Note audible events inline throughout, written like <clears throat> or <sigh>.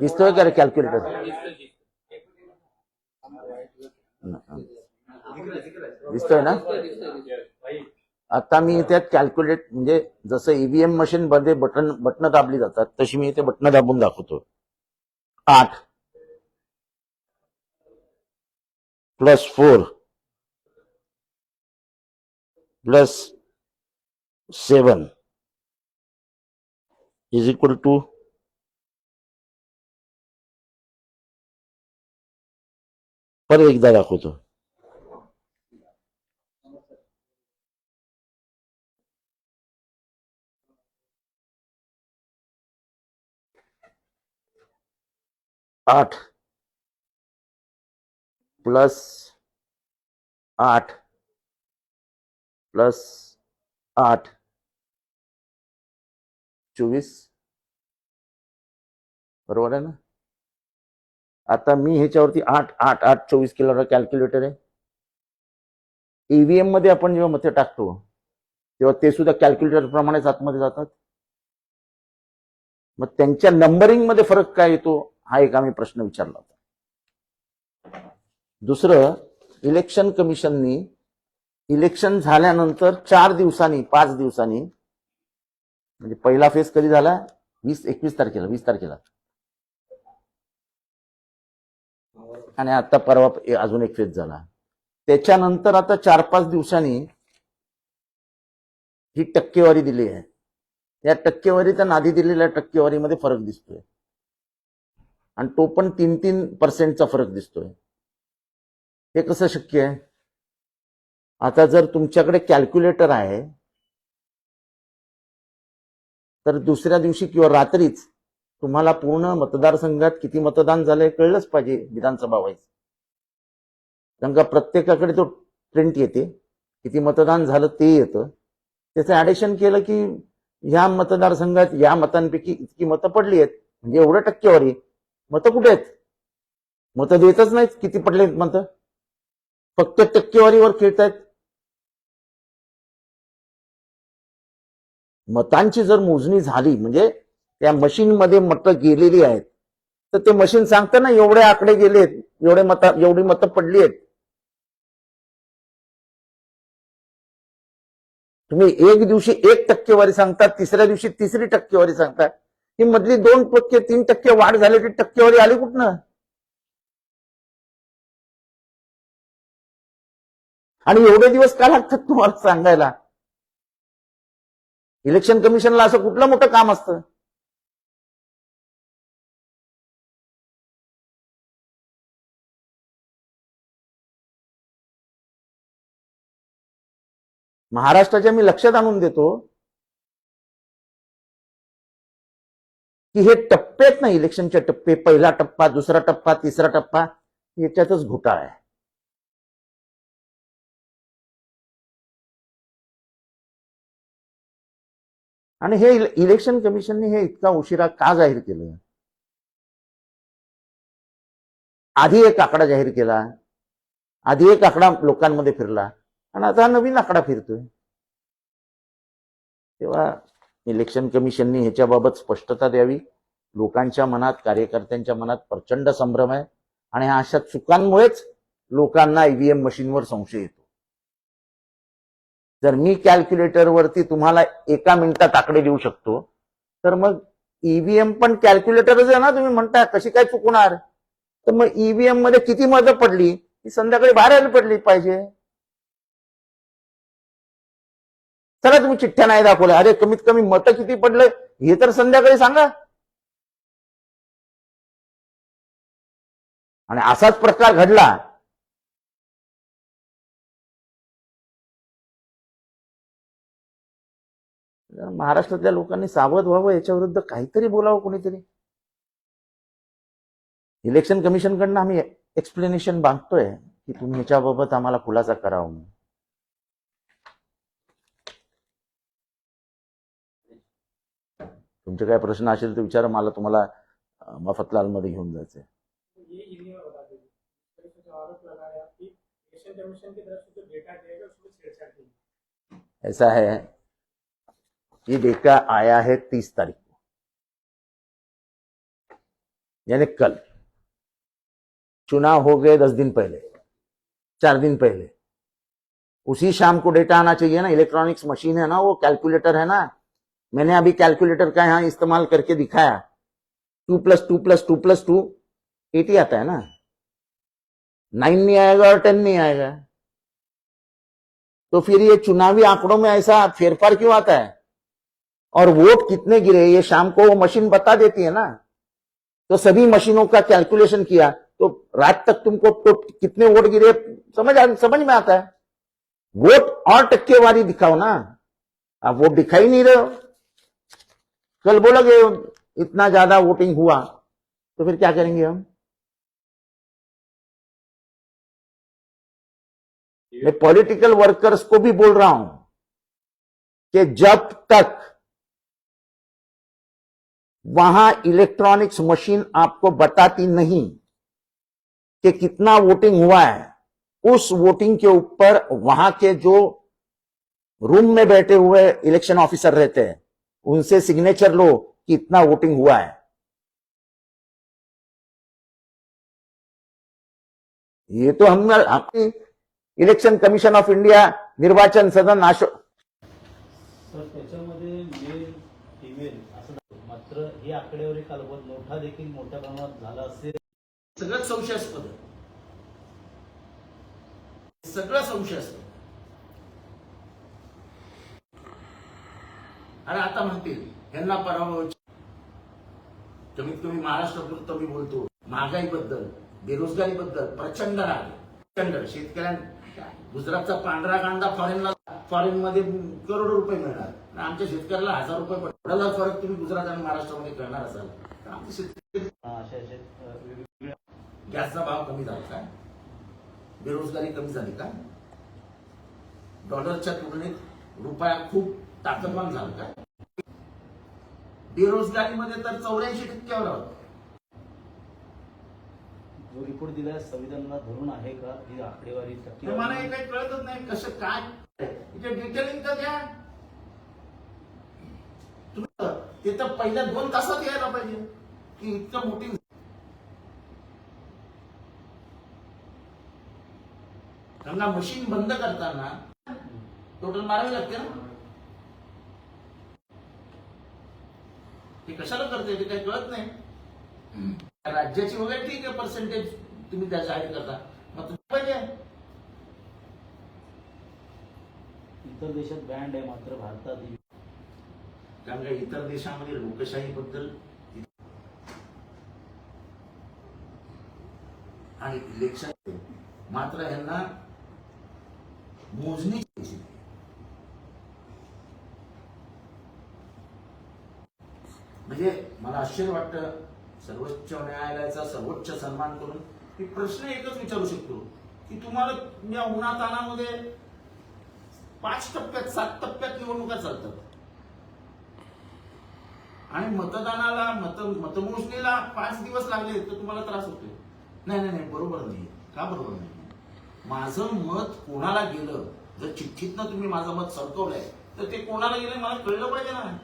दिसतोय का रे कॅल्क्युलेटर दिसतोय ना? आता मी त्यात कॅल्क्युलेट म्हणजे जसं ईव्हीएम मशीन मध्ये बटन बटन दाबली जातात तशी मी इथे बटन दाबून दाखवतो. आठ. Plus four plus seven is equal to परत एकदा दाखवतो. आठ. प्लस आठ. प्लस आठ. चोवीस. बरोबर आहे ना? आता मी ह्याच्यावरती आठ आठ आठ चोवीस किलोचा कॅल्क्युलेटर आहे. ईव्हीएममध्ये आपण जेव्हा मते टाकतो तेव्हा ते सुद्धा कॅल्क्युलेटर प्रमाणेच आतमध्ये जातात. मग त्यांच्या नंबरिंगमध्ये फरक काय येतो हा एक आम्ही प्रश्न विचारला होता. दुसरं इलेक्शन कमिशननी इलेक्शन झाल्यानंतर चार दिवसांनी पाच दिवसांनी म्हणजे पहिला फेज कधी झाला? वीस एकवीस तारखेला वीस तारखेला. आणि आता परवा अजून एक फेज झाला. त्याच्यानंतर आता चार पाच दिवसांनी ही टक्केवारी दिली आहे. या टक्केवारीच्या नादी दिलेल्या टक्केवारीमध्ये फरक दिसतोय. आणि तो पण तीन तीन पर्सेंटचा फरक दिसतोय. हे कसं शक्य आहे? आता जर तुमच्याकडे कॅल्क्युलेटर आहे तर दुसऱ्या दिवशी किंवा रात्रीच तुम्हाला पूर्ण मतदारसंघात किती मतदान झालंय कळलंच पाहिजे विधानसभा वाईज. कारण का प्रत्येकाकडे तो प्रिंट येते. किती मतदान झालं ते येतं. त्याचं ऍडिशन केलं की ह्या मतदारसंघात या मतांपैकी इतकी मतं पडली आहेत. म्हणजे एवढं टक्केवारी. मतं कुठे आहेत? मतं देतच नाहीत किती पडलेत मतं. फक्त टक्केवारीवर खेळतायत. मतांची जर मोजणी झाली म्हणजे त्या मशीनमध्ये मतं गेलेली आहेत. तर ते मशीन सांगतं ना एवढे आकडे गेलेत एवढे मत एवढी मतं पडली आहेत. तुम्ही एक दिवशी एक टक्केवारी सांगता तिसऱ्या दिवशी तिसरी टक्केवारी सांगता ही मधली दोन टक्के तीन टक्के वाढ झाली ती टक्केवारी आली कुठनं? आणि एवढे दिवस का लागतात तुम्हाला सांगायला? इलेक्शन कमिशनला असं कुठलं मोठं काम असतं? महाराष्ट्राच्या मी लक्षात आणून देतो की हे टप्पे आहेत ना इलेक्शनचे टप्पे पहिला टप्पा दुसरा टप्पा तिसरा टप्पा याच्यातच घोटाळा आहे. आणि हे इलेक्शन कमिशनने हे इतका उशिरा का जाहीर केलं? आधी एक आकडा जाहीर केला आधी एक आकडा लोकांमध्ये फिरला. आणि आता नवीन आकडा फिरतोय. तेव्हा इलेक्शन कमिशननी ह्याच्याबाबत स्पष्टता द्यावी. लोकांच्या मनात कार्यकर्त्यांच्या मनात प्रचंड संभ्रम आहे. आणि ह्या अशा चुकांमुळेच लोकांना ईव्हीएम मशीनवर संशय येतो. जर मी कॅल्क्युलेटरवरती तुम्हाला एका मिनिटात आकडे देऊ शकतो तर मग ईव्हीएम पण कॅल्क्युलेटरच आहे ना तुम्ही म्हणता कशी काय चुकणार? तर मग ईव्हीएममध्ये किती मतं पडली? ही संध्याकाळी बाहेर पडली पाहिजे. त्याला तुम्ही चिठ्ठ्या नाही दाखवल्या. अरे कमीत कमी मतं किती पडले हे तर संध्याकाळी सांगा. आणि असाच प्रकार घडला. महाराष्ट्रातल्या लोकांनी सावध व्हावं याच्या विरुद्ध काहीतरी बोलावं कोणीतरी. इलेक्शन कमिशनकडनं आम्ही एक्सप्लेनेशन मागतोय की तुम्ही ह्याच्याबाबत आम्हाला खुलासा करावा म्हणून. तुमचे काय प्रश्न असेल तर विचारा मला तुम्हाला अं, मफतलाल मध्ये घेऊन जायचंय. ये इन्हें बता दीजिए इस तरीके से जो आरोप लगाया कि इलेक्शन कमीशन की तरफ़ से जो डेटा दिया गया उसमें छेड़छाड़ की ऐसा है. ये डेटा आया है तीस तारीख को. यानी कल. चुनाव हो गए दस दिन पहले. चार दिन पहले. उसी शाम को डेटा आना चाहिए ना. इलेक्ट्रॉनिक्स मशीन है ना वो कैलकुलेटर है ना. मैंने अभी कैलकुलेटर का यहाँ इस्तेमाल करके दिखाया। Two plus two plus two plus two eight ही आता है ना। नाइन नहीं आएगा और टेन नहीं आएगा। तो फिर ये चुनावी आंकड़ों में ऐसा फेरफार क्यों आता है? और वोट कितने गिरे? ये शाम को वो मशीन बता देती है ना। तो सभी मशीनों का कैलकुलेशन किया तो रात तक तुमको तो कितने वोट गिरे, समझ समझ में आता है। वोट और टक्केवारी दिखाओ ना। आप वोट दिखाई नहीं रहे हो। कल बोलोगे इतना ज़्यादा वोटिंग हुआ तो फिर क्या करेंगे हम? मैं पॉलिटिकल वर्कर्स को भी बोल रहा हूँ कि जब तक वहाँ इलेक्ट्रॉनिक्स मशीन आपको बताती नहीं कि कितना वोटिंग हुआ है, उस वोटिंग के ऊपर वहाँ के जो रूम में बैठे हुए इलेक्शन ऑफिसर रहते हैं उनसे सिग्नेचर लो कि इतना वोटिंग हुआ है ये तो हम अपनी इलेक्शन कमिशन ऑफ इंडिया निर्वाचन सदन आशो तर त्याच्यामध्ये मेल फिमेल असं दाखवतं. मात्र ही आकडेवारी कालवत नोटा देखील मोठ्या प्रमाणात झाला असेल सगळं संशयास्पद. सगळं संशयास्पद आणि आता म्हणतील यांना पराभव कमीत कमी महाराष्ट्रापुरतं मी बोलतो महागाईबद्दल बेरोजगारीबद्दल प्रचंड राग. प्रचंड. शेतकऱ्यांना गुजरातचा पांढरा कांदा फॉरेनला फॉरेन मध्ये करोडो रुपये मिळणार. आणि आमच्या शेतकऱ्याला हजार रुपये जर फरक तुम्ही गुजरात आणि महाराष्ट्रामध्ये करणार असाल. तर आमचे शेतकरी गॅसचा भाव कमी झाला का? बेरोजगारी कमी झाली का? डॉलरच्या तुलनेत रुपया खूप ताकदवान झाला का? बेरोजगारीमध्ये तर चौऱ्याऐंशी टक्क्यावर आहोत. जो रिपोर्ट दिलाय संविधानाला धरून आहे का? ही आकडेवारी तर मला हे काही कळतच नाही. कसं काय? इथे डिटेलिंग तर द्या. तुम्ही ते तर पहिल्या दोन तासात यायला पाहिजे. की इतकं मोठी गंगा मशीन बंद करताना टोटल मारावी लागते ना? ते कशाला करते ते काही कळत नाही. राज्याची वगैरे ठीक आहे पर्सेंटेज तुम्ही त्या जाहीर करता. मग तुम्ही पाहिजे. इतर देशात बँड आहे मात्र भारतात. कारण का इतर देशामध्ये लोकशाहीबद्दल आणि इलेक्शन मात्र यांना मोजणी करायची नाही. म्हणजे मला आश्चर्य वाटतं सर्वोच्च न्यायालयाचा सर्वोच्च सन्मान करून मी प्रश्न एकच विचारू शकतो की तुम्हाला या उन्हातानामध्ये पाच टप्प्यात सात टप्प्यात निवडणुका चालतात. आणि मतदानाला मत मतमोजणीला पाच दिवस लागले तर तुम्हाला त्रास होतोय. नाही नाही नाही बरोबर नाही. का बरोबर नाही? माझं मत कोणाला गेलं? जर चिठ्ठीतनं तुम्ही माझं मत सरकवलंय तर ते कोणाला गेलं मला कळलं पाहिजे ना.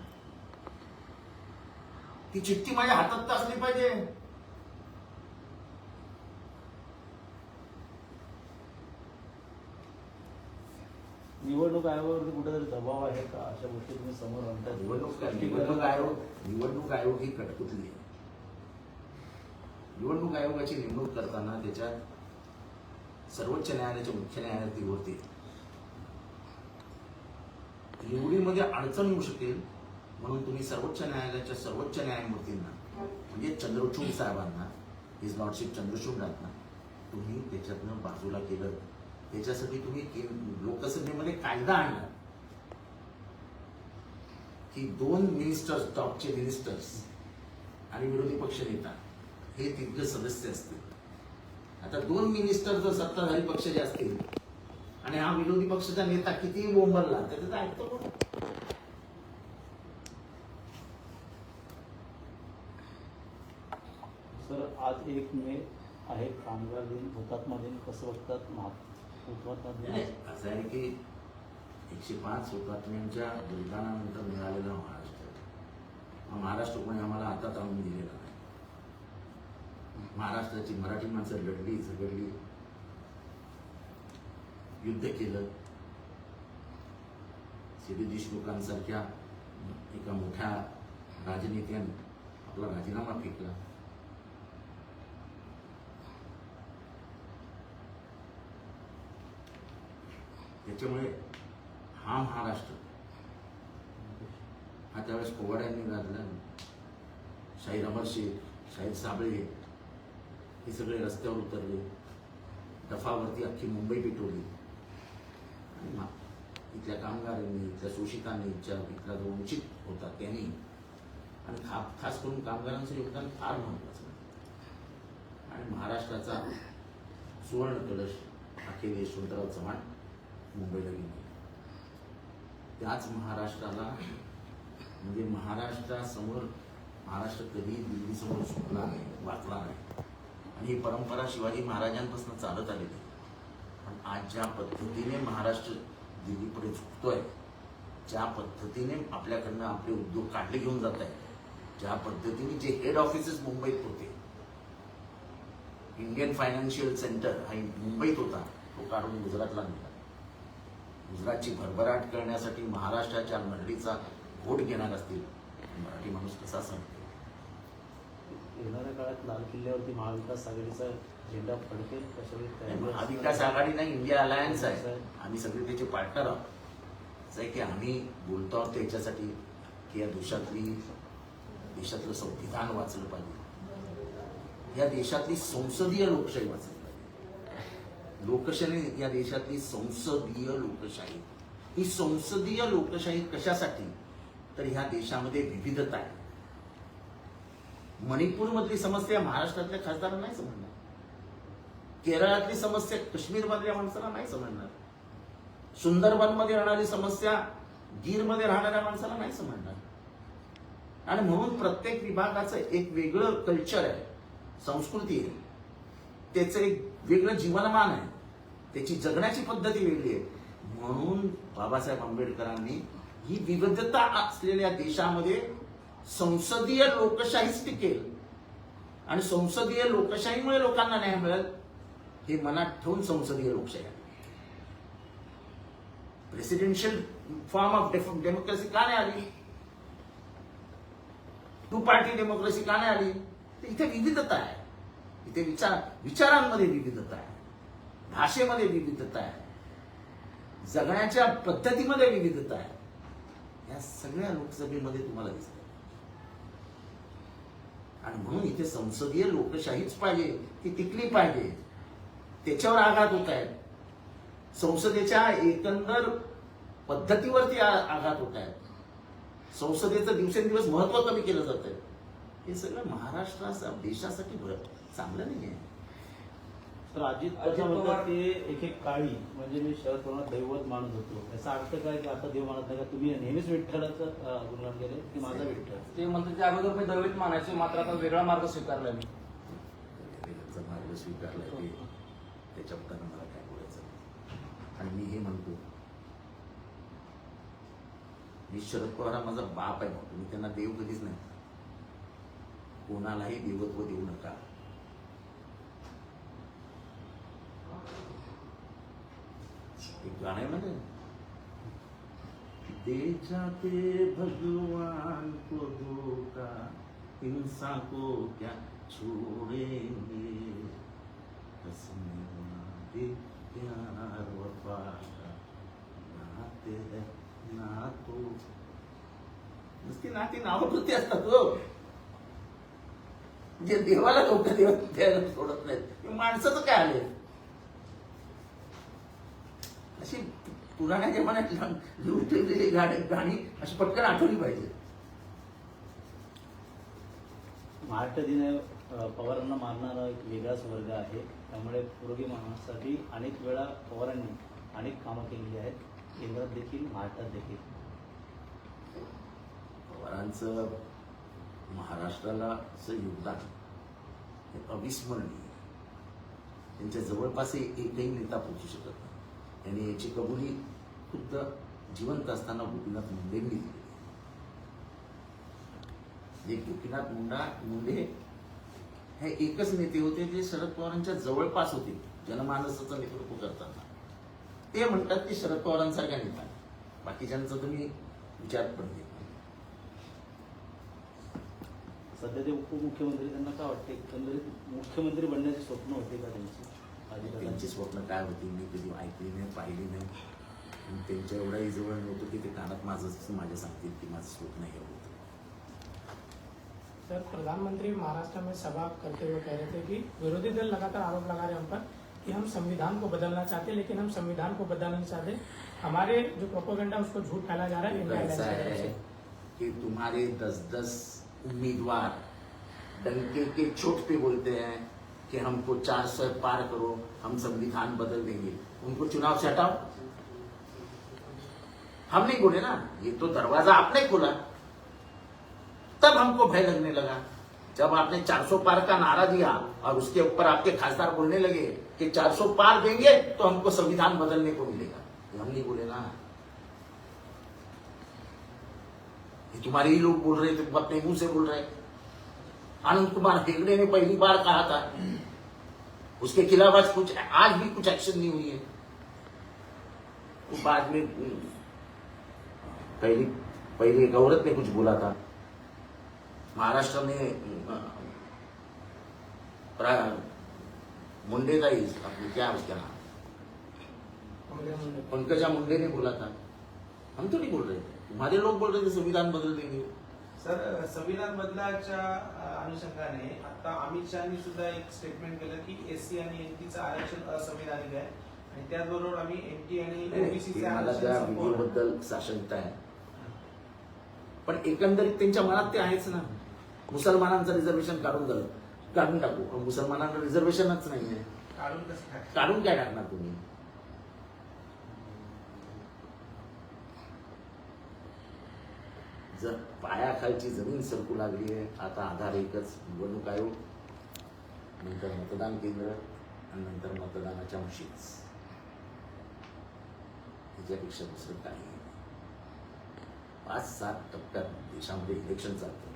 ती चिठ्ठी माझ्या हातात तर असली पाहिजे. निवडणूक आयोगावरती कुठेतरी दबाव आहे का? अशा गोष्टी तुम्ही समोर आणताय निवडणूक निवडणूक आयोग निवडणूक आयोग ही कटपुतली आहे. निवडणूक आयोगाची नेमणूक करताना त्याच्यात सर्वोच्च न्यायालयाच्या मुख्य न्यायाधीवरती निवडीमध्ये अडचण येऊ शकेल म्हणून तुम्ही सर्वोच्च न्यायालयाच्या सर्वोच्च न्यायमूर्तींना म्हणजे चंद्रचूड साहेबांना इज लॉर्डशिप चंद्रचूडांना तुम्ही त्याच्यातनं बाजूला केलं. त्याच्यासाठी तुम्ही लोकसभेमध्ये कायदा आणला. की दोन मिनिस्टर्स टॉपचे मिनिस्टर्स आणि विरोधी पक्ष नेता हे तिघ सदस्य असतील. आता दोन मिनिस्टर जर सत्ताधारी पक्षाचे असतील आणि हा विरोधी पक्षाचा नेता किती बोंबरला तर त्याचा ऐकतो कोण? सर आज एक मे आहे. कामगार दिन. हुतात्मा दिन. कसं बघतात हुतात्मा दिन. असं आहे की एकशे पाच हुतात्म्यांच्या बलिदानानंतर मिळालेला महाराष्ट्र. हा महाराष्ट्र कोणी आम्हाला आताच आणून दिलेला नाही. महाराष्ट्राची मराठी माणसं लढली झगडली. युद्ध केलं. सी देशमुखांसारख्या एका मोठ्या राजनेत्याने आपला राजीनामा फेकला. त्याच्यामुळे हा महाराष्ट्र हा त्यावेळेस कोवाड्यांनी गाजला. शाहीर अमर शेख शाहीर साबळे हे सगळे रस्त्यावर उतरले. दफावरती अख्खी मुंबई पेटवली. आणि इथल्या कामगारांनी इथल्या शोषितांनी इथच्या इथला जो वंचित होता त्यांनी आणि खा खास करून कामगारांचं योगदान फार महत्वाचं आणि महाराष्ट्राचा सुवर्ण कलश अखेर यशवंतराव चव्हाण मुंबईला गेले. त्याच महाराष्ट्राला म्हणजे महाराष्ट्रासमोर महाराष्ट्र कधी दिल्लीसमोर सुटला नाही वाचला नाही. आणि ही परंपरा शिवाजी महाराजांपासून चालत आलेली पण आज ज्या पद्धतीने महाराष्ट्र दिल्लीपुढे झुकतोय ज्या पद्धतीने आपल्याकडनं आपले उद्योग काढले घेऊन जात आहे ज्या पद्धतीने जे हेड ऑफिसेस मुंबईत होते इंडियन फायनान्शियल सेंटर हा मुंबईत होता तो काढून गुजरातला निघाला गुजरातची भरभराट करण्यासाठी महाराष्ट्राच्या लढीचा व्होट घेणार असतील. मराठी माणूस कसा सांगतो येणाऱ्या काळात लाल किल्ल्यावरती महाविकास आघाडीचा झेंडा फडकेल महाविकास आघाडी नाही इंडिया अलायन्स आहे. आम्ही सगळे त्याचे पार्टनर आहोत. आहे की आम्ही बोलतो आहोत त्याच्यासाठी की या देशातली देशातलं संविधान वाचलं पाहिजे. या देशातली संसदीय लोकशाही वाचली लोकशाही या देशातली संसदीय लोकशाही. ही संसदीय लोकशाही कशासाठी? तर ह्या देशामध्ये विविधता आहे. मणिपूरमधली समस्या महाराष्ट्रातल्या खासदारांना नाही समजणार. केरळातली समस्या काश्मीर मधल्या माणसाला नाही समजणार. सुंदरबनमध्ये राहणारी समस्या गीरमध्ये राहणाऱ्या माणसाला नाही समजणार. आणि म्हणून प्रत्येक विभागाचं एक वेगळं कल्चर आहे. संस्कृती आहे. त्याचं एक वेगळं जीवनमान आहे. त्याची जगण्याची पद्धती वेगळी आहे. म्हणून बाबासाहेब आंबेडकरांनी ही विविधता असलेल्या देशामध्ये संसदीय लोकशाहीच टिकेल. आणि संसदीय लोकशाहीमुळे लोकांना न्याय मिळेल हे मनात ठेवून संसदीय लोकशाही प्रेसिडेन्शियल फॉर्म ऑफ डेमोक्रेसी का नाही आली? टू पार्टी डेमोक्रेसी का नाही आली? इथे विविधता आहे. इथे विचार विचारांमध्ये विविधता आहे. भाषेमध्ये विविधता आहे. जगण्याच्या पद्धतीमध्ये विविधता आहे. या सगळ्या लोकसभेमध्ये तुम्हाला दिसत आणि म्हणून इथे संसदीय लोकशाहीच पाहिजे ती टिकली पाहिजे. त्याच्यावर आघात होत आहेत. संसदेच्या एकंदर पद्धतीवरती आघात होत आहेत. संसदेचं दिवसेंदिवस महत्त्व कमी केलं जात आहे हे सगळं महाराष्ट्राचा देशासाठी चांगलं नाही आहे. तर अजित अजित पवार की एक एक काळी म्हणजे मी शरद पवार दैवत मानत होतो. याचा अर्थ काय की आता देव मानत नाही का? तुम्ही नेहमीच विठ्ठलाचं गुणगान केले की माझा विठ्ठल? ते म्हणतात की अगोदर मी दळवीत मानायचे मात्र आता वेगळा मार्ग स्वीकारला मी. त्यांचा मार्ग स्वीकारलाय ते त्याच्याबद्दल मला काय बोलायचं. आणि मी हे म्हणतो मी शरद पवार हा माझा बाप आहे म्हणतो मी त्यांना देव कधीच नाही. कोणालाही देवत्व देऊ नका. एक गाणं आहे ना ते दे जाते भगवान को धोखा हिंसा को क्या छोड़ेंगे? हंसने वाले प्यार वफा का नाते है ना तो नुसती नाती नावापुरती असतात हो. जे देवाला लोक देव द्यायला सोडत नाहीत. माणसाचं काय आले अशी पुराण्या जमान्यात लिहून ठेवलेली गाणी गाणी. अशी पटकन आठवली पाहिजे. महाराष्ट्र दिन पवारांना मारणारा एक वेगळाच वर्ग आहे. त्यामुळे पूर्वी महाराष्ट्रासाठी अनेक वेळा पवारांनी अनेक कामं केलेली आहेत. केंद्रात देखील महाराष्ट्रात देखील. पवारांचं महाराष्ट्राला असं योगदान हे अविस्मरणीय. त्यांच्या जवळपास एक- एकही नेता पोहोचू शकत नाही. त्यांनी याची कबुली खुद्द जिवंत असताना गोपीनाथ मुंडेंनी दिली. जे गोपीनाथ मुंडा मुंडे हे एकच नेते होते जे शरद पवारांच्या जवळपास होते जनमानसाचं नेतृत्व करताना. ते म्हणतात की शरद पवारांसारखा नेता बाकीच्यांचा तुम्ही विचार पण देत सध्या ते उपमुख्यमंत्री त्यांना काय वाटते एकंदरीत मुख्यमंत्री बनण्याचे स्वप्न होते का त्यांची? त्यांची स्वप्न काय होती मी कधी ऐकली नाही पाहिली नाही. त्यांच्या एवढ्याही जवळ नव्हतं की ते कानात माझं माझ्या सांगतील की माझं स्वप्न हे होतं. सर प्रधानमंत्री महाराष्ट्र में सभा करते हुए कह रहे थे कि विरोधी दल लगातार आरोप लगा रहे हैं हम पर कि हम संविधान को बदलना चाहते हैं लेकिन हम संविधान को बदलना नहीं चाहते। हमारे जो प्रोपोगंडा उसको झूठ फैला जा रहा है ऐसा है कि तुम्हारे दस दस उम्मीदवार डंके के छोट पे बोलते हैं कि हमको चार सौ पार करो, हम संविधान बदल देंगे। उनको चुनाव से हटाओ। हम नहीं बोले ना, ये तो दरवाज़ा आपने खोला। तब हमको भय लगने लगा। जब आपने 400 पार का नारा दिया और उसके ऊपर आपके खासदार बोलने लगे कि 400 पार देंगे तो हमको संविधान बदलने को मिलेगा। हम नहीं बोले ना। ये तुम्हारे ही लोग बोल रहे थे, अपने मुँह से बोल रहे। आनंद कुमार हेगड़े ने पहली बार कहा था। उसके खिलाफ आज कुछ आज भी कुछ एक्शन नहीं हुई है। बाद में पहली पहले गौरत ने कुछ बोला था। महाराष्ट्र में उम, प्रा- मुंडे का ही अपने क्या है उसका नाम पंकजा मुंडे ने बोला था। हम तो नहीं बोल रहे तुम्हारे लोग बोल रहे थे संविधान बदल देंगे। सर संविधान बदलाच्या अनुषंगाने आता अमित शहानी सुद्धा एक स्टेटमेंट केलं की एससी आणि एनटीचं आरक्षण असंविधानिक आहे. आणि त्याचबरोबर आम्ही एनटी आणि नाही, ओबीसीचे आरक्षण. व्हिडिओबद्दल साशंकता आहे. पण एकंदरीत त्यांच्या मनात ते आहेच ना. मुसलमानांचं रिझर्वेशन काढून झालं काढून टाकू. मुसलमानांना रिझर्वेशनच नाहीये. काढून कसं काढून काय टाकणार तुम्ही? जर पायाखालची जमीन सरकू लागली आहे आता आधार एकच निवडणूक आयोग नंतर मतदान केंद्र आणि नंतर मतदानाच्या मशीन्स. त्याच्यापेक्षा दुसरं काही पाच सात टप्प्यात देशामध्ये इलेक्शन चालतं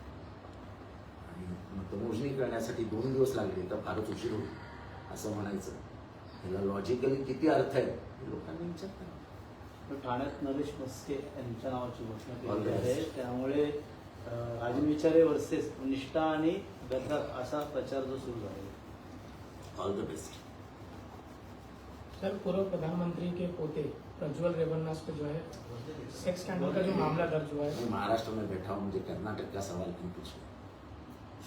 आणि मतमोजणी करण्यासाठी दोन दिवस लागले तर फारच उशीर होईल असं म्हणायचं. ह्याला लॉजिकली किती अर्थ आहे हे लोकांनी विचारतात. ठाण्यात नरेश मस्के यांच्या नावाची घोषणा केली आहे. त्यामुळे अं, राजन विचारे वर्सेस निष्ठा आणि गद्दार असा प्रचार जो सुरू झाला आहे. ऑल द बेस्ट सर पूर्व प्रधानमंत्री के पोते प्रज्वल रेवन्नास पे जो है सेक्स स्कैंडल का जो मामला दर्ज हुआ है। महाराष्ट्र में बैठा हूं मुझे कर्नाटक का सवाल क्यों पूछे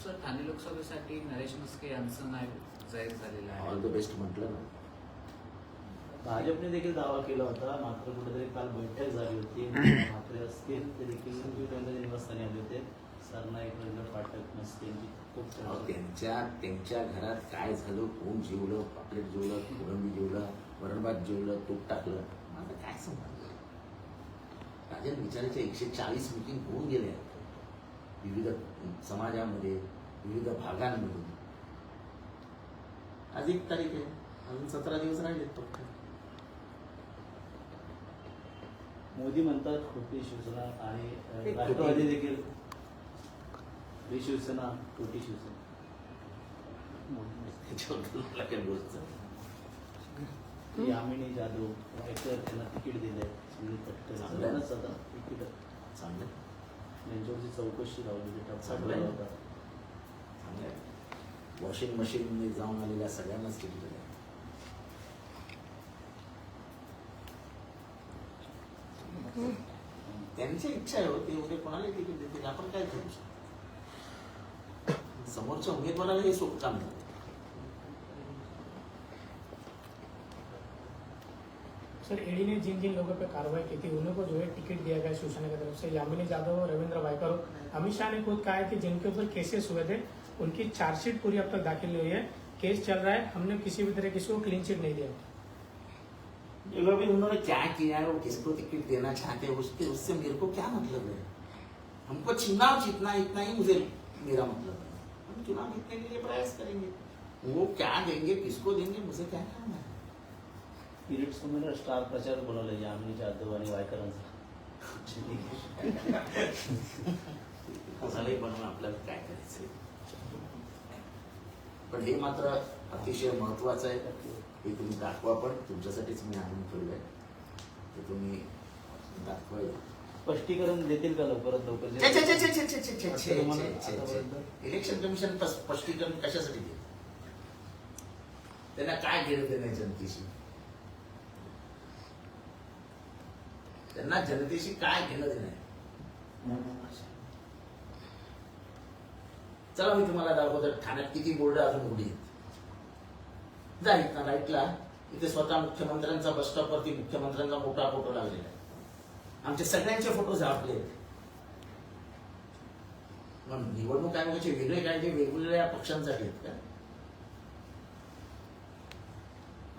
सर ठाणे लोकसभेसाठी नरेश मस्के यांचं नाव जाहीर झालेलं आहे. ऑल द बेस्ट म्हटलं ना. भाजपने देखील दावा केला होता. मात्र कुठेतरी काल बैठक झाली होती. <clears throat> म्हात्रे असतील ते देखील. निवासस्थानी आले होते. सरनाईक रवींद्र पाठक यांची खूप त्यांच्या त्यांच्या घरात काय झालं? कोण जेवलं? पापलेट जेवलं? कोळंबी जेवलं? वरणभात जेवलं? तूप टाकलं? मला काय समजलं राजन विचाराच्या एकशे चाळीस मिटिंग होऊन गेल्या. विविध समाजामध्ये विविध भागांमध्ये. आज एक तारीख आहे. अजून सतरा दिवस राहिलेत फक्त. मोदी म्हणतात खोटी शिवसेना आणि राष्ट्रवादी. देखील. ही शिवसेना खोटी शिवसेना. <laughs> यामिनी जाधव एकतर त्यांना तिकीट दिलंय आहे. सर्वांनाच आता तिकीट. चांगलं यांच्यावरची चौकशी लावली होती. वॉशिंग मशीनने जाऊन आलेल्या सगळ्यांनाच तिकीट त्यांची इच्छा उद्या कोणाला तिकीट देतील? आपण काय करू शकतो? समोरच्या उमेदवाराला हे काम झालं सर जिन जिन लोगों पे कार्रवाई की थी उन्हीं को जो है टिकट दिया गया शिवसेना की तरफ़ से. यामिनी जाधव रविंद्र वायकर अमित शाह ने खुद कहा है कि जिनके ऊपर केसेस हुए थे, उनकी चार्जशीट पूरी अब तक दाखिल नहीं हुई है. केस चल रहा है, हमने किसी भी तरह किसी को क्लीन चिट नहीं दिया। लोग भी उन्होंने क्या किया है वो किसको टिकट देना चाहते हैं उसके उससे मेरे को क्या मतलब है? हमको चुनाव जीतना इतना ही मुझे मेरा मतलब है। हम चुनाव जीतने के लिए प्रयास करेंगे। वो क्या देंगे किसको देंगे मुझे क्या करना है? पिरियड समोर स्टार प्रचार बोलवलं यामिनी जाधव आणि वायकरांचा कोणालाही बनवून आपल्याला काय करायचंय पण हे मात्र अतिशय महत्त्वाचं आहे. हे तुम्ही दाखवा पण. तुमच्यासाठीच मी आणून ठेवलं आहे ते तुम्ही दाखवा स्पष्टीकरण देतील का लवकरात लवकर? इलेक्शन कमिशन स्पष्टीकरण कशासाठी देईल? त्यांना काय घेणं देणं जनतेशी? त्यांना जनतेशी काय घेणं देणं आहे? चला मी तुम्हाला दाखवतो. ठाण्यात किती बोर्ड अजून उघडी आहेत जा इथं राईटला इथे स्वतः मुख्यमंत्र्यांचा बस स्टॉपवरती मुख्यमंत्र्यांचा मोठा फोटो लागलेला आहे. आमचे सगळ्यांचे फोटो झापले आहेत. मग निवडणूक आयोगाचे वेगळे कायदे वेगवेगळ्या पक्षांसाठी आहेत का?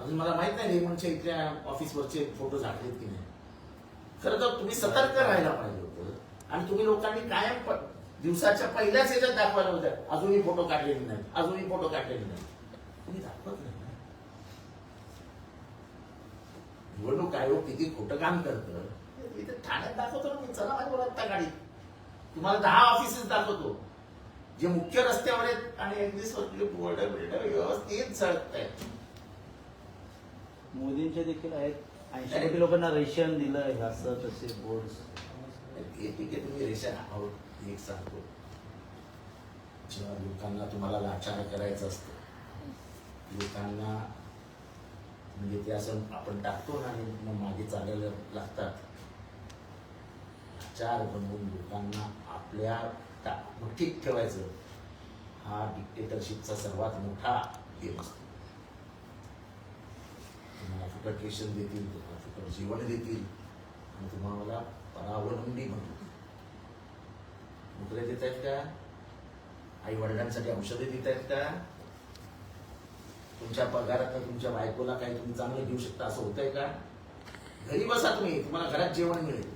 अजून मला माहीत नाही रेमंडच्या इथल्या ऑफिसवरचे फोटो झाकलेत की नाही. खरं तर तुम्ही सतर्क राहायला पाहिजे होतं. आणि तुम्ही लोकांनी कायम दिवसाच्या पहिल्याच याच्यात दाखवायला होत्या अजूनही फोटो काढलेले नाहीत अजूनही फोटो काढलेले नाहीत. तुम्ही दाखवत नाही ना. निवडणूक आयोग किती खोटं काम करतं? इथे ठाण्यात दाखवतो ना मी चला माझ्या आत्ता गाडीत. तुम्हाला दहा ऑफिसेस दाखवतो. जे मुख्य रस्त्यावर आहेत आणि अगदी बोर्ड व्यवस्थित चढत आहेत मोदींचे देखील आहेत. ऐंशी कोटी लोकांना रेशन दिलं हे असं तसे बोर्ड हे ठीक आहे तुम्ही रेषा आहोत एक सांगतो. जेव्हा लोकांना तुम्हाला लाचार करायचं असतं लोकांना म्हणजे ते असं आपण टाकतो ना आणि मग मागे चालायला लागतात. चार बनवून लोकांना आपल्या मुठीत ठेवायचं. हा डिक्टेटरशिपचा सर्वात मोठा गेम असतो. तुम्हाला फुकट रेशन देतील तुम्हाला फुकट जीवन देतील आणि तुम्हाला परावलंबी बनवतील नोकऱ्या देत आहेत का? आई वडिलांसाठी औषधे देत आहेत का? तुमच्या पगारात तुमच्या बायकोला काही तुम्ही चांगलं देऊ शकता असं होतंय का? घरी बसा तुम्ही तुम्हाला घरात जेवण मिळेल.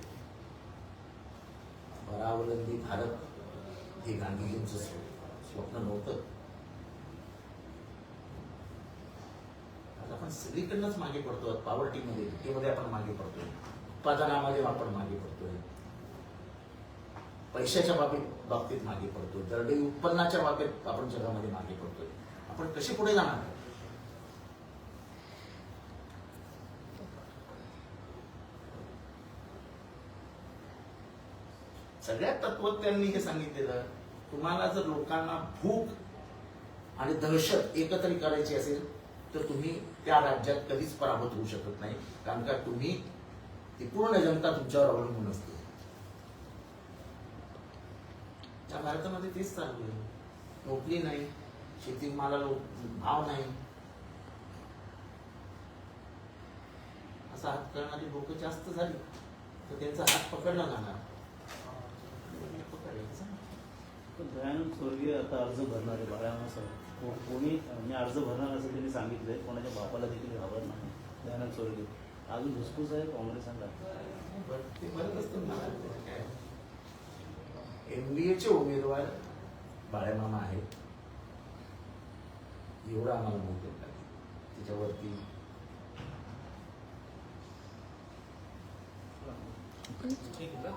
परावलंबी भारत हे गांधीजींचं स्वप्न नव्हतं. आपण सगळीकडनंच मागे पडतो पॉवर्टीमध्ये मध्ये आपण मागे पडतोय. उत्पादनामध्ये आपण मागे पडतोय. पैशाच्या बाबतीत बाबतीत मागे पडतोय. दरडोई उत्पन्नाच्या बाबतीत आपण जगामध्ये मागे पडतोय. आपण कसे पुढे जाणार? सगळ्या तत्वज्ञांनी हे सांगितलेलं तुम्हाला जर लोकांना भूक आणि दहशत एकत्रित करायची असेल तर तुम्ही त्या राज्यात कधीच पराभूत होऊ शकत नाही. कारण का तुम्ही ती पूर्ण जनता तुमच्यावर अवलंबून असते. त्या भारतामध्ये तेच चालू आहे. नोकरी नाही शेतीमाला भाव नाही. असा हात करणारी लोक जास्त झाली तर त्यांचा हात पकडला जाणार पकडायचा पण दयानंद स्वर्गीय आता अर्ज भरणार आहे बाळामासह को- कोणी मी अर्ज भरणार असं त्यांनी सांगितलंय. कोणाच्या बापाला देखील घाबर नाही. दयानंद स्वर्गीय. अजून धुसफूस आहे काय एमबीएचे उमेदवार बाळ्यामामा आहेत. एवढं आम्हाला माहिती त्याच्यावरती ठीक आहे